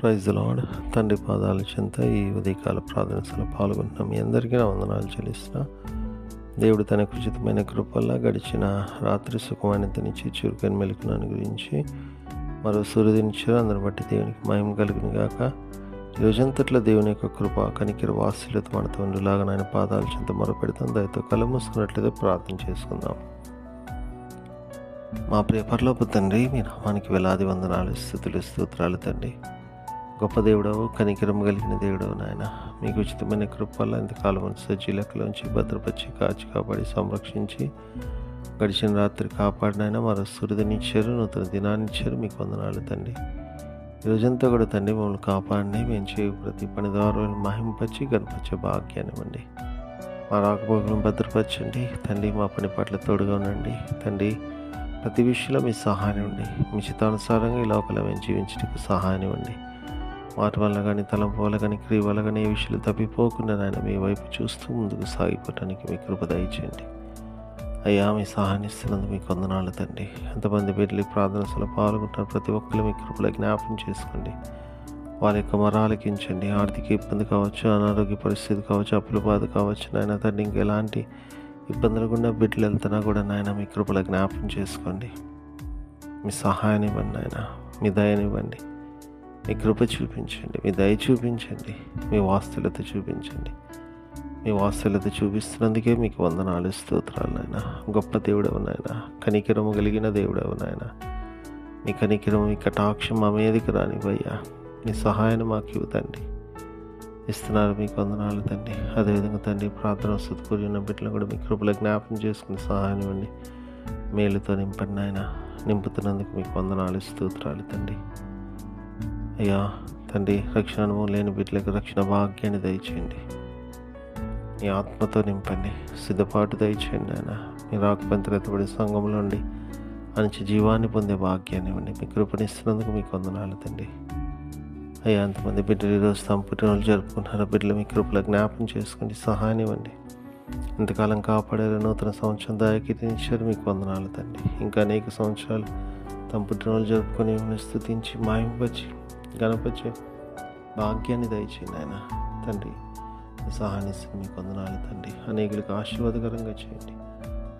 Praise lord తండ్రి పాదాల చెంత ఈ ఉదయకాల ప్రార్థనలో పాల్గొంటున్న. మీ అందరికీ నా వందనాలు చెల్లిస్తున్నా. దేవుడు తన ఉచితమైన కృపల్లా గడిచిన రాత్రి సుఖమైనతనిచ్చి చురుకని మెలుకునాన్ని గురించి మరో సూర్యుదినిచ్చారు అందరి బట్టి దేవునికి మహిమ కలిగింది గాక. ఈ రోజంతట్లో దేవుని యొక్క కృప కనికిర వాసులతో మనతో ఉండేలాగా నాయన పాదాల చెంత మొరపెడతాం దయతో కళ్ళు మూసుకున్నట్లయితే ప్రార్థన చేసుకుందాం. మా ప్రియ పరలోపు తండ్రి మీ నామానికి వేలాది వందనాలు స్థుతులు స్తోత్రాలు తండ్రి. గొప్ప దేవుడవు కనికరం కలిగిన దేవుడవు నాయన. మీకు ఉచితమైన కృపల్ల ఇంతకాలం సజ్జీలకలోంచి భద్రపరిచి కాచి కాపాడి సంరక్షించి గడిచిన రాత్రి కాపాడినైనా మరో సూర్యునిచ్చారు నూతన దినాన్నిచ్చారు. మీకు వందనాలు తండ్రి. రోజంతా కూడా తండ్రి మమ్మల్ని కాపాడిని మేము చేయ ప్రతి పని ద్వారా మహింపచ్చి గణపరిచే భాగ్యాన్ని ఇవ్వండి. మా రాకపోకలను భద్రపరచండి. తండ్రి మా పని పట్ల తోడుగా ఉండండి. తండ్రి ప్రతి విషయంలో మీ సహాయం ఉండి మీ చిత్తానుసారంగా ఈ లోపల మేము జీవించడానికి సహాయం ఇవ్వండి. మాట వల్ల కానీ తలంపు వల్ల కానీ క్రియ వల్ల కానీ ఏ విషయాలు తప్పిపోకుండా నాయన మీ వైపు చూస్తూ ముందుకు సాగిపోవటానికి మీ కృప దయచేయండి. అయ్యా మీ సహాయనిస్తున్నందుకు మీకు వందనాలు తండ్రి. ఎంతమంది బిడ్డలు ప్రార్థనలో పాల్గొంటున్నారు ప్రతి ఒక్కరు మీ కృపలో జ్ఞాపకం చేసుకోండి. వారి యొక్క మరాలకించండి ఆర్థిక ఇబ్బంది కావచ్చు అనారోగ్య పరిస్థితి కావచ్చు అప్పుల బాధ కావచ్చు నాయన తండ్రి ఇంకెలాంటి ఇబ్బందులు గుండా బిడ్డలు వెళ్తున్నా కూడా నాయన మీ కృపలో జ్ఞాపకం చేసుకోండి. మీ సహాయాన్ని ఇవ్వండి నాయన. మీ దయనివ్వండి మీ కృప చూపించండి మీ దయ చూపించండి మీ వాస్తులత చూపించండి. మీ వాస్తులత చూపిస్తున్నందుకే మీకు వందనాలు స్తోత్రాలు నాయన. గొప్ప దేవుడవు నాయన. కనికరము కలిగిన దేవుడవు నాయన. మీ కనికరము మీ కటాక్షం మా మీదకి రానివయ్యా మీ సహాయాన్ని మాకు ఇవ్వతండి. ఇస్తున్నారు మీకు వందనాలు తండ్రి. అదేవిధంగా తండ్రి ప్రార్థన సత్కూరి ఉన్న బిడ్డలు కూడా మీ కృపలో జ్ఞాపం చేసుకుని సహాయం ఇవ్వండి. మేలుతో నింపండి ఆయన నింపుతున్నందుకు మీకు వందనాలు స్తోత్రాలు తండ్రి. అయ్యా తండ్రి రక్షణ అనుభవం లేని బిడ్డలకు రక్షణ భాగ్యాన్ని దయచేయండి. మీ ఆత్మతో నింపండి సిద్ధపాటు దయచేయండి ఆయన మీరు ఆకుపంతరెత్తబడి సంఘంలో ఉండి మంచి జీవాన్ని పొందే భాగ్యాన్ని ఇవ్వండి. మీ కృపణిస్తున్నందుకు మీకు వందనాలు తండ్రి. అయ్యా అంతమంది బిడ్డలు ఈరోజు తమ పుట్టినరోజు జరుపుకుంటున్నారు. బిడ్డలు మీ కృపలో జ్ఞాపం చేసుకోండి సహాయం ఇవ్వండి. ఇంతకాలం కాపాడారు నూతన సంవత్సరం దాయకీర్తించారు మీకు వందనాలు తండ్రి. ఇంకా అనేక సంవత్సరాలు తమ పుట్టినరోజు జరుపుకొని స్థుతించి మాయింపచ్చి గణపచ్చి భాగ్యాన్ని దయచేయండి ఆయన. తండ్రి సహాయాన్ని మీకు వందనాలు తండ్రి. అనేకులకు ఆశీర్వాదకరంగా చేయండి.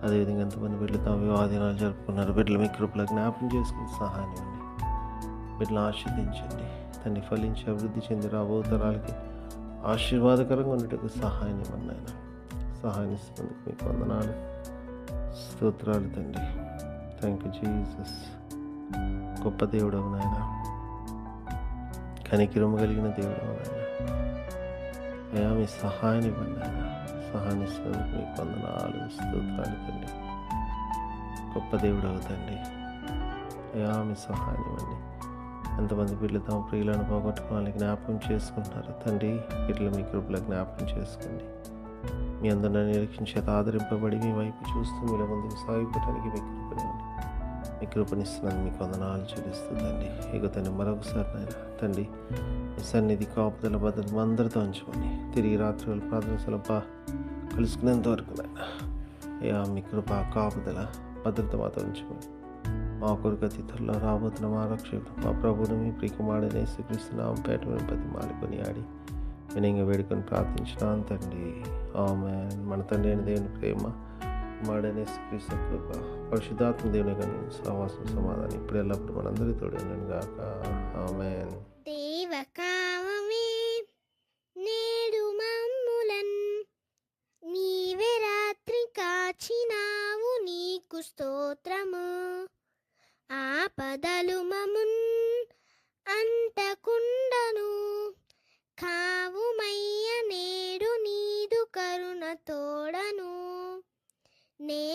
అదేవిధంగా ఎంతమంది బిడ్డలు తమ వివాదనాలు జరుపుకున్నారు బిడ్డలు మీ కృపలో జ్ఞాపకం చేసుకుని సహాయం ఇవ్వండి. బిడ్డలు ఆశీర్దించండి తండ్రి ఫలించి అభివృద్ధి చెంది రాబో తరాలకి ఆశీర్వాదకరంగా ఉండేటకు సహాయం ఇవ్వండి ఆయన. సహాయం ఇస్తున్నందుకు మీకు వందనాలు స్తోత్రాలు తండ్రి. థ్యాంక్ యూ జీసస్ గొప్ప దేవుడు నాయన కనికిరము కలిగిన దేవుడు అయ్యా మీ సహాయాన్ని ఇవ్వండి ఆయన సహాయం ఇస్తున్నందుకు మీకు వందనాలు స్తోత్రాలు తండ్రి గొప్ప దేవుడు అవుతండి అయ్యా మీ సహాయం ఇవ్వండి ఎంతమంది బిడ్డలు తమ ప్రియులను పోగొట్టుకోవాలని జ్ఞాపకం చేసుకుంటున్నారు తండ్రి బిడ్డలు మీ కృపలో జ్ఞాపకం చేసుకోండి మీ అందరిని నిరీక్షించేత ఆదరింపబడి మీ వైపు చూస్తూ మీలో ముందుకు సాగిపోవడానికి మీ కృపనివ్వండి మీ కృపనిస్తున్నాను మీకు వందనాలు చెల్లిస్తుందండి ఇక తండ్రి మరొకసారి నాయన తండ్రి మీ సన్నిధి కాపుదల భద్రత అందరితో ఉంచుకొని తిరిగి రాత్రి ప్రార్థన సలప కలుసుకునేంత వరకు నాయన. అయ్యా మీ కృప కాపుదల భద్రత మాతో ఉంచుకొని మా కొరకు అతిథుల్లో రాబోతున్న మా రక్షకుడు మా ప్రభుని మీ ప్రియకుమారుడనే శ్రీకృష్ణ పేట ప్రతి మాడుకొని ఆడి వినయంగా వేడుకొని ప్రార్థించిన తండ్రి. ఆమె మన తండ్రి అయిన దేవుని ప్రేమ కుమారుడనే క్రీస్తు కృప పరిశుద్ధాత్మ దేవుని కానీ సహవాసం సమాధానం ఇప్పుడు ఎల్లప్పుడు మనందరి తోడేనని గాక. ఆమె దేవకావమే నేడు మమ్ములన్ నీవే రాత్రి కాచినావు నీకు స్తోత్రము. ఆపదలు మమున్ అంతకుండను కావుమయ్య నేడు నీదు కరుణ తోడను.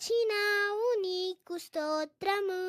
వచ్చినావు నీకు స్తోత్రము